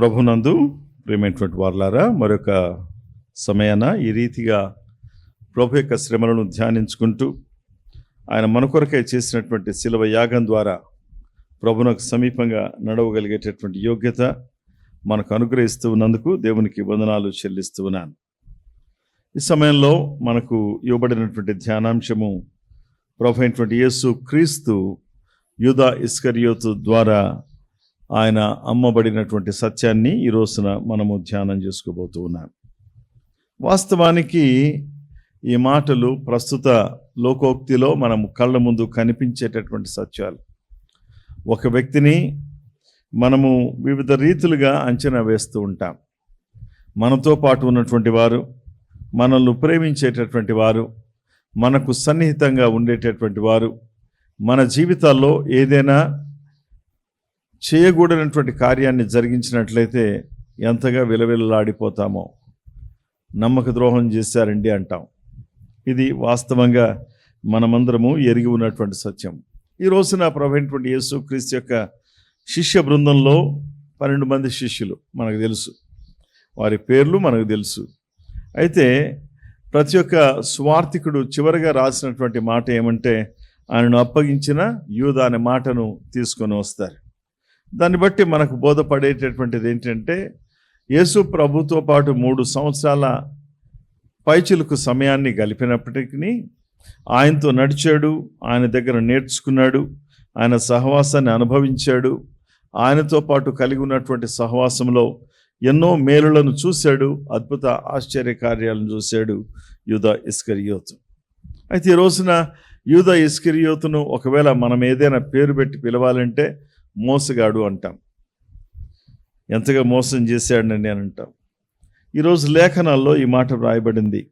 ప్రభునందు ప్రేమైనటువంటి వార్లారా మరొక సమయాన ఈ రీతిగా ప్రభు యొక్క శ్రమలను ధ్యానించుకుంటూ ఆయన మన కొరకై చేసినటువంటి శిలవ యాగం ద్వారా ప్రభునకు సమీపంగా నడవగలిగేటటువంటి యోగ్యత మనకు అనుగ్రహిస్తూ ఉన్నందుకు దేవునికి వందనాలు చెల్లిస్తూ ఉన్నాను. ఈ సమయంలో మనకు ఇవ్వబడినటువంటి ధ్యానాంశము ప్రభు అయినటువంటి యేసు క్రీస్తు యూదా ఇస్కరియోతు ద్వారా ఆయన అమ్మబడినటువంటి సత్యాన్ని ఈ రోజున మనము ధ్యానం చేసుకోబోతూ ఉన్నాం. వాస్తవానికి ఈ మాటలు ప్రస్తుత లోకోక్తిలో మనము కళ్ళ ముందు కనిపించేటటువంటి సత్యాలు. ఒక వ్యక్తిని మనము వివిధ రీతులుగా అంచనా వేస్తూ ఉంటాం. మనతో పాటు ఉన్నటువంటి వారు మనల్ని ప్రేమించేటటువంటి వారు మనకు సన్నిహితంగా ఉండేటటువంటి వారు మన జీవితాల్లో ఏదైనా చేయకూడనటువంటి కార్యాన్ని జరిగించినట్లయితే ఎంతగా విలవిలలాడిపోతామో నమ్మక ద్రోహం చేశారండి అంటాం. ఇది వాస్తవంగా మనమందరము ఎరిగి ఉన్నటువంటి సత్యం. ఈ రోజున ప్రభుత్వ యేసు క్రీస్తు యొక్క శిష్య బృందంలో పన్నెండు మంది శిష్యులు మనకు తెలుసు. వారి పేర్లు మనకు తెలుసు. అయితే ప్రతి ఒక్క స్వార్థికుడు చివరిగా రాసినటువంటి మాట ఏమంటే ఆయనను అప్పగించిన యూద అనే మాటను తీసుకొని వస్తారు. దాన్ని బట్టి మనకు బోధపడేటటువంటిది ఏంటంటే యేసు ప్రభుతో పాటు మూడు సంవత్సరాల పైచులకు సమయాన్ని గలిపినప్పటికీ ఆయనతో నడిచాడు ఆయన దగ్గర నేర్చుకున్నాడు ఆయన సహవాసాన్ని అనుభవించాడు ఆయనతో పాటు కలిగి ఉన్నటువంటి సహవాసంలో ఎన్నో మేలులను చూశాడు అద్భుత ఆశ్చర్య కార్యాలను చూశాడు యూద ఇస్కరియోతు. అయితే ఈ రోజున యూద ఇస్కరియోతును ఒకవేళ మనం ఏదైనా పేరు పెట్టి పిలవాలంటే మోసగాడు అంటాం. ఎంతగా మోసం చేశాడని అని అంటాం. ఈరోజు లేఖనాల్లో ఈ మాట వ్రాయబడింది.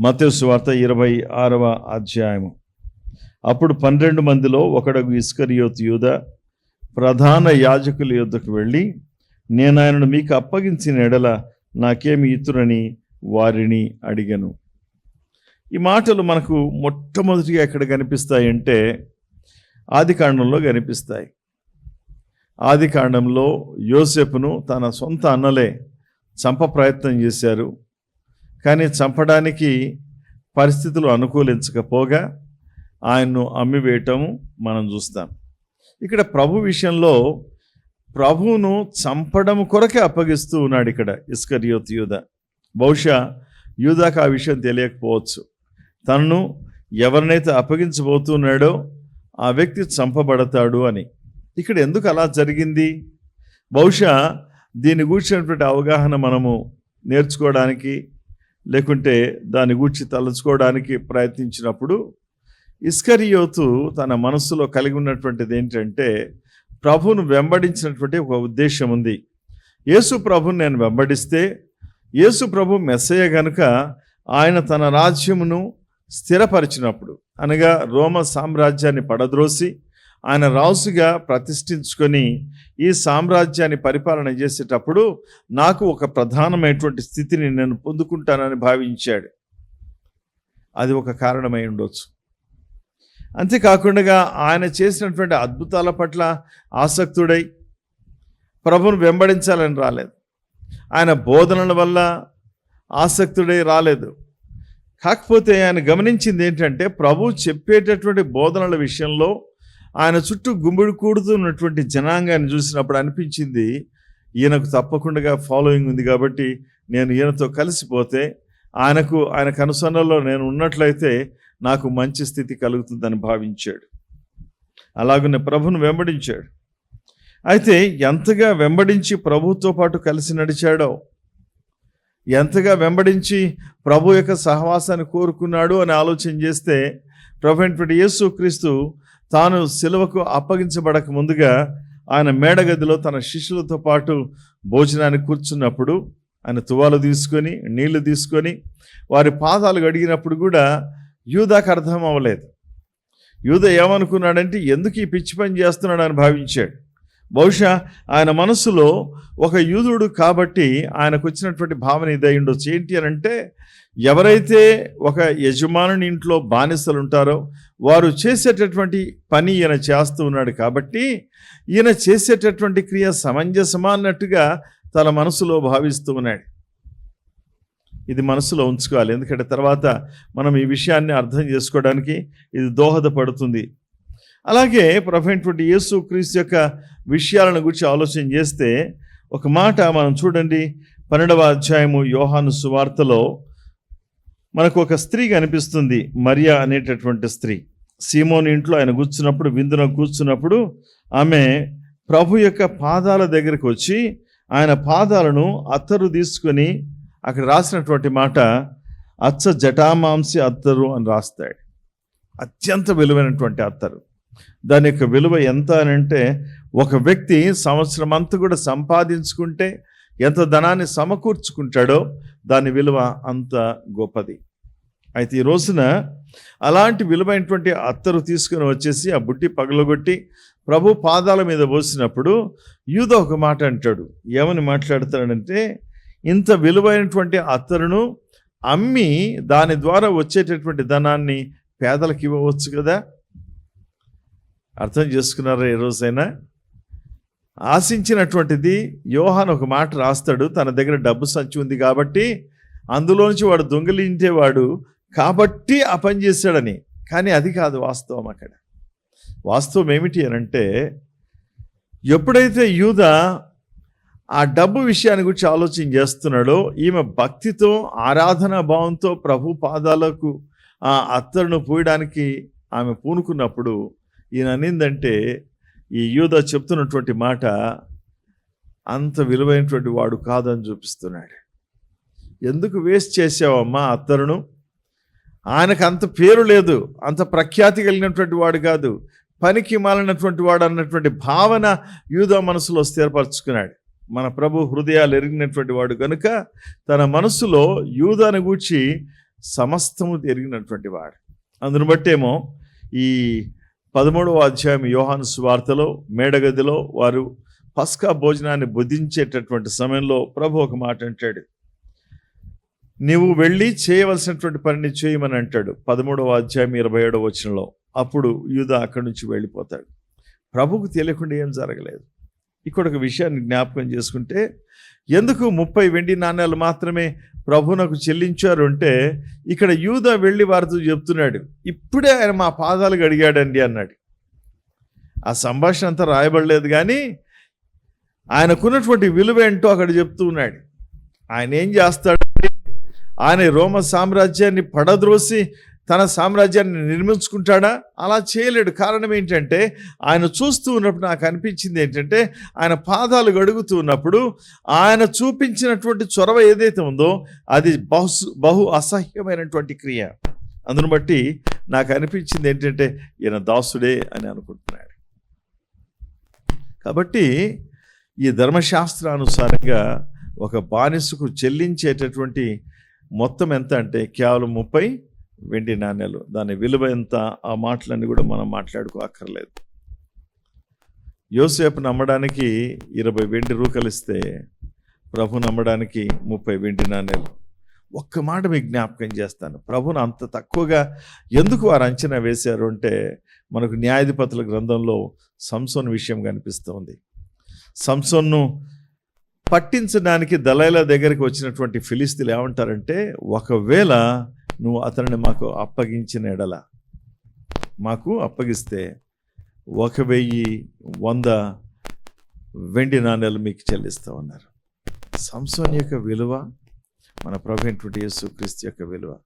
మతేసు వార్త ఇరవై ఆరవ అధ్యాయము. అప్పుడు పన్నెండు మందిలో ఒకడకు ఇస్కరియోత్ యూద ప్రధాన యాజకుల యుద్ధకు వెళ్ళి నేను ఆయనను మీకు అప్పగించిన ఎడల నాకేమి ఇతురని వారిని అడిగను. ఈ మాటలు మనకు మొట్టమొదటిగా ఎక్కడ కనిపిస్తాయంటే ఆది కాండంలో కనిపిస్తాయి. ఆది కాండంలో యోసేపును తన సొంత అన్నలే చంప ప్రయత్నం చేశారు. కానీ చంపడానికి పరిస్థితులు అనుకూలించకపోగా ఆయన్ను అమ్మివేయటము మనం చూస్తాం. ఇక్కడ ప్రభు విషయంలో ప్రభువును చంపడం కొరకే అప్పగిస్తూ ఉన్నాడు ఇక్కడ ఇస్కరియోత్ యూద. బహుశా యూదాకు ఆ విషయం తెలియకపోవచ్చు. తనను ఎవరినైతే అప్పగించబోతున్నాడో ఆ వ్యక్తి చంపబడతాడు అని. ఇక్కడ ఎందుకు అలా జరిగింది? బహుశా దీని గూర్చినటువంటి అవగాహన మనము నేర్చుకోవడానికి లేకుంటే దాని గూర్చి తలుచుకోవడానికి ప్రయత్నించినప్పుడు ఇస్కరియోతు తన మనస్సులో కలిగి ఉన్నటువంటిది ఏంటంటే ప్రభువును వెంబడించినటువంటి ఒక ఉద్దేశం ఉంది. యేసు ప్రభుని నేను వెంబడిస్తే యేసు ప్రభు మెస్సయ్య గనుక ఆయన తన రాజ్యమును స్థిరపరిచినప్పుడు అనగా రోమ సామ్రాజ్యాన్ని పడద్రోసి ఆయన రాజుగా ప్రతిష్ఠించుకొని ఈ సామ్రాజ్యాన్ని పరిపాలన చేసేటప్పుడు నాకు ఒక ప్రధానమైనటువంటి స్థితిని నేను పొందుకుంటానని భావించాడు. అది ఒక కారణమై ఉండొచ్చు. అంతేకాకుండా ఆయన చేసినటువంటి అద్భుతాల పట్ల ఆసక్తుడై ప్రభును వెంబడించాలని రాలేదు. ఆయన బోధనల వల్ల ఆసక్తుడై రాలేదు. కాకపోతే ఆయన గమనించింది ఏంటంటే ప్రభు చెప్పేటటువంటి బోధనల విషయంలో ఆయన చుట్టూ గుమ్మిడి కూడుతున్నటువంటి జనాంగాన్ని చూసినప్పుడు అనిపించింది ఈయనకు తప్పకుండా ఫాలోయింగ్ ఉంది కాబట్టి నేను ఈయనతో కలిసిపోతే ఆయనకు ఆయన కనుసన్నలో నేను ఉన్నట్లయితే నాకు మంచి స్థితి కలుగుతుందని భావించాడు. అలాగనే ప్రభును వెంబడించాడు. అయితే ఎంతగా వెంబడించి ప్రభుతో పాటు కలిసి నడిచాడో ఎంతగా వెంబడించి ప్రభు యొక్క సహవాసాన్ని కోరుకున్నాడు అని ఆలోచన చేస్తే ప్రభు అయినటువంటి యేసు క్రీస్తు తాను సిలువకు అప్పగించబడక ముందుగా ఆయన మేడగదిలో తన శిష్యులతో పాటు భోజనానికి కూర్చున్నప్పుడు ఆయన తువాలు తీసుకొని నీళ్ళు తీసుకొని వారి పాదాలు గడిగినప్పుడు కూడా యూదాకు అర్థం అవ్వలేదు. యూద ఏమనుకున్నాడంటే ఎందుకు ఈ పిచ్చి పని చేస్తున్నాడు? అని భావించాడు. బహుశా ఆయన మనసులో ఒక యూదుడు కాబట్టి ఆయనకు వచ్చినటువంటి భావన ఇదై ఉండొచ్చు. ఏంటి అని అంటే ఎవరైతే ఒక యజమానుని ఇంట్లో బానిసలు ఉంటారో వారు చేసేటటువంటి పని ఈయన చేస్తూ ఉన్నాడు కాబట్టి ఈయన చేసేటటువంటి క్రియ సమంజసమా అన్నట్టుగా తన మనసులో భావిస్తూ ఉన్నాడు. ఇది మనసులో ఉంచుకోవాలి. ఎందుకంటే తర్వాత మనం ఈ విషయాన్ని అర్థం చేసుకోవడానికి ఇది దోహదపడుతుంది. అలాగే ప్రొఫైనటువంటి యేసు క్రీస్తు యొక్క విషయాలను గురించి ఆలోచన చేస్తే ఒక మాట మనం చూడండి. పన్నెండవ అధ్యాయము యోహాను సువార్తలో మనకు ఒక స్త్రీ కనిపిస్తుంది. మరియా అనేటటువంటి స్త్రీ. సీమోని ఇంట్లో ఆయన కూర్చున్నప్పుడు విందున కూర్చున్నప్పుడు ఆమె ప్రభు యొక్క పాదాల దగ్గరికి వచ్చి ఆయన పాదాలను అత్తరు తీసుకొని అక్కడ రాసినటువంటి మాట అచ్చ జటామాంసి అత్తరు అని రాస్తాడు. అత్యంత విలువైనటువంటి అత్తరు. దాని యొక్క విలువ ఎంత అని అంటే ఒక వ్యక్తి సంవత్సరం అంతా కూడా సంపాదించుకుంటే ఎంత ధనాన్ని సమకూర్చుకుంటాడో దాని విలువ అంత గొప్పది. అయితే ఈ రోజున అలాంటి విలువైనటువంటి అత్తరు తీసుకుని వచ్చేసి ఆ బుట్టి పగలగొట్టి ప్రభు పాదాల మీద పోసినప్పుడు యూద ఒక మాట అంటాడు. ఏమని మాట్లాడతాడంటే ఇంత విలువైనటువంటి అత్తరును అమ్మి దాని ద్వారా వచ్చేటటువంటి ధనాన్ని పేదలకు ఇవ్వవచ్చు కదా అర్థం చేసుకున్నారా ఏ రోజైనా? ఆశించినటువంటిది యోహాన్ ఒక మాట రాస్తాడు తన దగ్గర డబ్బు సంచి ఉంది కాబట్టి అందులోంచి వాడు దొంగిలించేవాడు కాబట్టి ఆ పని చేశాడని. కానీ అది కాదు వాస్తవం అక్కడ. వాస్తవం ఏమిటి అని అంటే ఎప్పుడైతే యూద ఆ డబ్బు విషయాన్ని గురించి ఆలోచన చేస్తున్నాడో ఈమె భక్తితో ఆరాధనా భావంతో ప్రభు పాదాలకు ఆ అత్తరును పూయడానికి ఆమె పూనుకున్నప్పుడు ఈయన అనిందంటే ఈ యూద చెప్తున్నటువంటి మాట అంత విలువైనటువంటి వాడు కాదని చూపిస్తున్నాడు. ఎందుకు వేస్ట్ చేసావమ్మా అత్తరును? ఆయనకు అంత పేరు లేదు అంత ప్రఖ్యాతి కలిగినటువంటి వాడు కాదు పనికి మాలినటువంటి వాడు అన్నటువంటి భావన యూద మనసులో స్థిరపరచుకున్నాడు. మన ప్రభు హృదయాలు ఎరిగినటువంటి వాడు కనుక తన మనసులో యూదాను గూర్చి సమస్తము ఎరిగినటువంటి వాడు. అందును బట్టేమో ఈ పదమూడవ అధ్యాయం యోహాను సువార్తలో మేడగదిలో వారు పస్కా భోజనాన్ని బుద్ధించేటటువంటి సమయంలో ప్రభు ఒక మాట అంటాడు. నీవు వెళ్ళి చేయవలసినటువంటి పనిని చేయమని అంటాడు. పదమూడవ అధ్యాయం ఇరవై ఏడవ వచనంలో. అప్పుడు యూద అక్కడి నుంచి వెళ్ళిపోతాడు. ప్రభుకు తెలియకుండా ఏం జరగలేదు. ఇక్కడ ఒక విషయాన్ని జ్ఞాపకం చేసుకుంటే ఎందుకు ముప్పై వెండి నాణ్యాలు మాత్రమే ప్రభునకు చెల్లించారు అంటే ఇక్కడ యూద వెళ్ళి వారితో చెప్తున్నాడు ఇప్పుడే ఆయన మా పాదాలు అడిగాడండి అన్నాడు. ఆ సంభాషణ అంతా రాయబడలేదు కానీ ఆయనకున్నటువంటి విలువ ఏంటో అక్కడ చెప్తూ ఉన్నాడు. ఆయన ఏం చేస్తాడు ఆయన రోమ సామ్రాజ్యాన్ని పడద్రోసి తన సామ్రాజ్యాన్ని నిర్మించుకుంటాడా? అలా చేయలేడు. కారణం ఏంటంటే ఆయన చూస్తూ ఉన్నప్పుడు నాకు అనిపించింది ఏంటంటే ఆయన పాదాలు గడుగుతూ ఉన్నప్పుడు ఆయన చూపించినటువంటి చొరవ ఏదైతే ఉందో అది బహు బహు అసహ్యమైనటువంటి క్రియ. అందును బట్టి నాకు అనిపించింది ఏంటంటే ఈయన దాసుడే అని అనుకుంటున్నాడు. కాబట్టి ఈ ధర్మశాస్త్రానుసారంగా ఒక బానిసకు చెల్లించేటటువంటి మొత్తం ఎంత అంటే కేవలం ముప్పై వెండి నాణ్యాలు దాని విలువ ఎంత? ఆ మాటలన్నీ కూడా మనం మాట్లాడుకో అక్కర్లేదు. యోసేపు నమ్మడానికి ఇరవై వెండి రూకలు ఇస్తే ప్రభు నమ్మడానికి ముప్పై వెండి నాణ్యాలు ఒక్క మాట మీకు జ్ఞాపకం చేస్తాను. ప్రభును అంత తక్కువగా ఎందుకు వారు అంచనా వేశారు అంటే మనకు న్యాయాధిపతుల గ్రంథంలో సంసోన్ విషయం కనిపిస్తోంది. సంసోన్ను పట్టించడానికి దళైల దగ్గరికి వచ్చినటువంటి ఫిలిస్తీన్లు ఏమంటారంటే ఒకవేళ నువ్వు అతనిని మాకు అప్పగించిన ఎడల. మాకు అప్పగిస్తే ఒక వెయ్యి వంద వెండి నాణ్యాలు మీకు చెల్లిస్తామన్నారు సంసోన్ యొక్క విలువ మన ప్రభుత్వ యేసు క్రీస్తు యొక్క విలువ.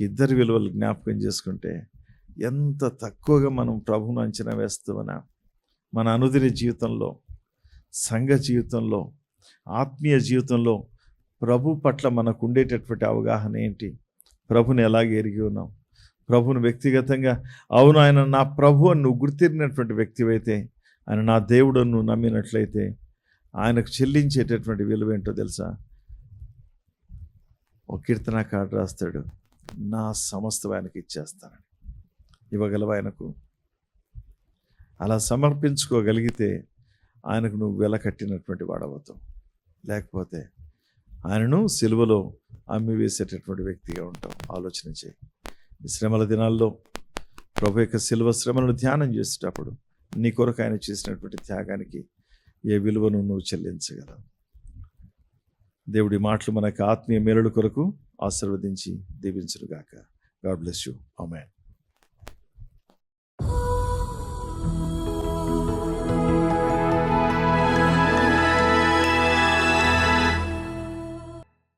ఇద్దరి విలువలు జ్ఞాపకం చేసుకుంటే ఎంత తక్కువగా మనం ప్రభువును అంచనా వేస్తామన్నా మన అనుదిన జీవితంలో సంఘ జీవితంలో ఆత్మీయ జీవితంలో ప్రభు పట్ల మనకు ఉండేటటువంటి అవగాహన ఏంటి? ప్రభుని ఎలాగ ఎరిగి ఉన్నాం? ప్రభుని వ్యక్తిగతంగా అవును ఆయన నా ప్రభు అని నువ్వు గుర్తిరినటువంటి వ్యక్తివైతే ఆయన నా దేవుడు నువ్వు నమ్మినట్లయితే ఆయనకు చెల్లించేటటువంటి విలువ ఏంటో తెలుసా? ఒక కీర్తనకాడు రాస్తాడు నా సమస్తం ఆయనకి ఇచ్చేస్తానని. ఇవ్వగలవు ఆయనకు? అలా సమర్పించుకోగలిగితే ఆయనకు నువ్వు వెల కట్టినటువంటి వాడవుతావు. లేకపోతే ఆయనను సిలువలో అమ్మి వేసేటటువంటి వ్యక్తిగా ఉంటాం. ఆలోచన చేయి. శ్రమల దినాల్లో ప్రభు యొక్క సిలువ శ్రమలను ధ్యానం చేసేటప్పుడు నీ కొరకు ఆయన చేసినటువంటి త్యాగానికి ఏ విలువను నువ్వు చెల్లించగలవు? దేవుడి మాటలు మనకు ఆత్మీయ మేలుడు కొరకు ఆశీర్వదించి దీవించునుగాక. God bless you. అమెన్